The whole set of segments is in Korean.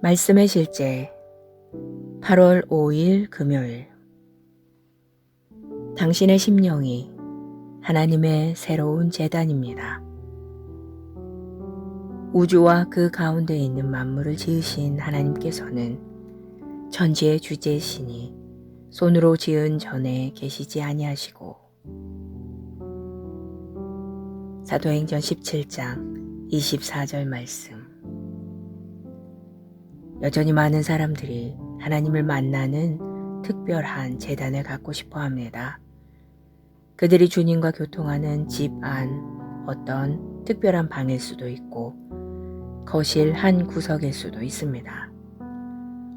말씀의 실제. 8월 5일 금요일. 당신의 심령이 하나님의 새로운 재단입니다. 우주와 그 가운데 있는 만물을 지으신 하나님께서는 천지의 주제시니 손으로 지은 전에 계시지 아니하시고. 사도행전 17장 24절 말씀 여전히 많은 사람들이 하나님을 만나는 특별한 재단을 갖고 싶어 합니다. 그들이 주님과 교통하는 집 안 어떤 특별한 방일 수도 있고 거실 한 구석일 수도 있습니다.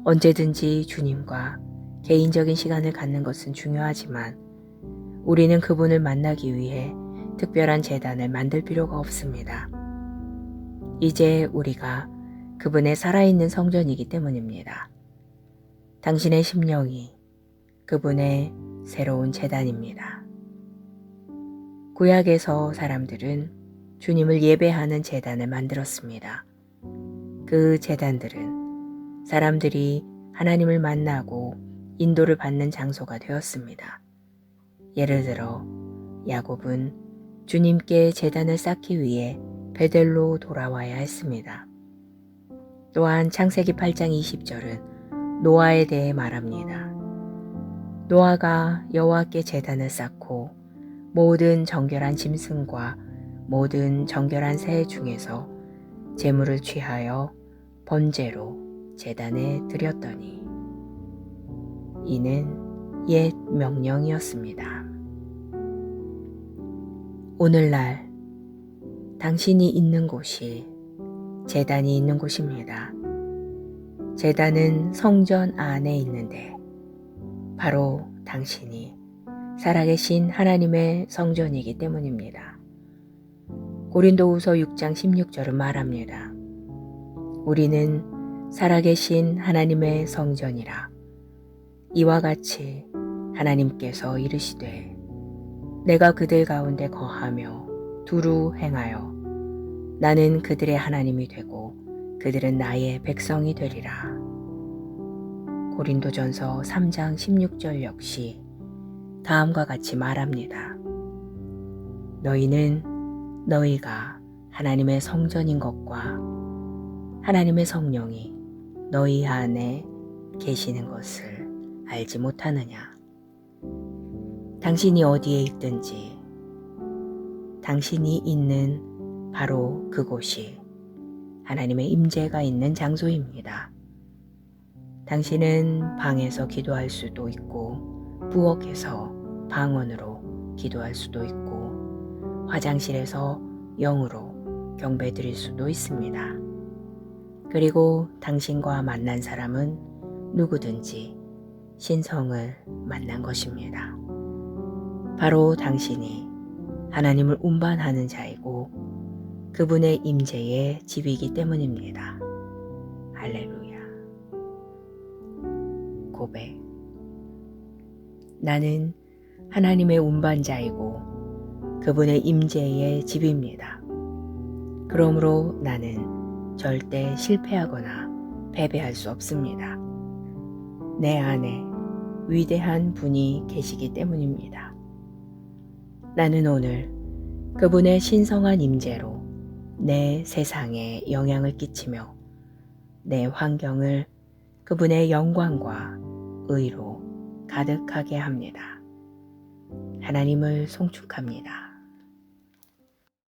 언제든지 주님과 개인적인 시간을 갖는 것은 중요하지만 우리는 그분을 만나기 위해 특별한 재단을 만들 필요가 없습니다. 이제 우리가 그분의 살아있는 성전이기 때문입니다. 당신의 심령이 그분의 새로운 재단입니다. 구약에서 사람들은 주님을 예배하는 재단을 만들었습니다. 그 재단들은 사람들이 하나님을 만나고 인도를 받는 장소가 되었습니다. 예를 들어 야곱은 주님께 재단을 쌓기 위해 베델로 돌아와야 했습니다. 또한 창세기 8장 20절은 노아에 대해 말합니다. 노아가 여호와께 제단을 쌓고 모든 정결한 짐승과 모든 정결한 새 중에서 재물을 취하여 번제로 제단에 드렸더니 이는 옛 명령이었습니다. 오늘날 당신이 있는 곳이 재단이 있는 곳입니다. 재단은 성전 안에 있는데 바로 당신이 살아계신 하나님의 성전이기 때문입니다. 고린도후서 6장 16절은 말합니다. 우리는 살아계신 하나님의 성전이라 이와 같이 하나님께서 이르시되 내가 그들 가운데 거하며 두루 행하여 나는 그들의 하나님이 되고 그들은 나의 백성이 되리라. 고린도전서 3장 16절 역시 다음과 같이 말합니다. 너희는 너희가 하나님의 성전인 것과 하나님의 성령이 너희 안에 계시는 것을 알지 못하느냐. 당신이 어디에 있든지 당신이 있는 바로 그곳이 하나님의 임재가 있는 장소입니다. 당신은 방에서 기도할 수도 있고 부엌에서 방언으로 기도할 수도 있고 화장실에서 영으로 경배 드릴 수도 있습니다. 그리고 당신과 만난 사람은 누구든지 신성을 만난 것입니다. 바로 당신이 하나님을 운반하는 자이고 그분의 임재의 집이기 때문입니다. 할렐루야. 고백. 나는 하나님의 운반자이고 그분의 임재의 집입니다. 그러므로 나는 절대 실패하거나 패배할 수 없습니다. 내 안에 위대한 분이 계시기 때문입니다. 나는 오늘 그분의 신성한 임재로 내 세상에 영향을 끼치며 내 환경을 그분의 영광과 의로 가득하게 합니다. 하나님을 송축합니다.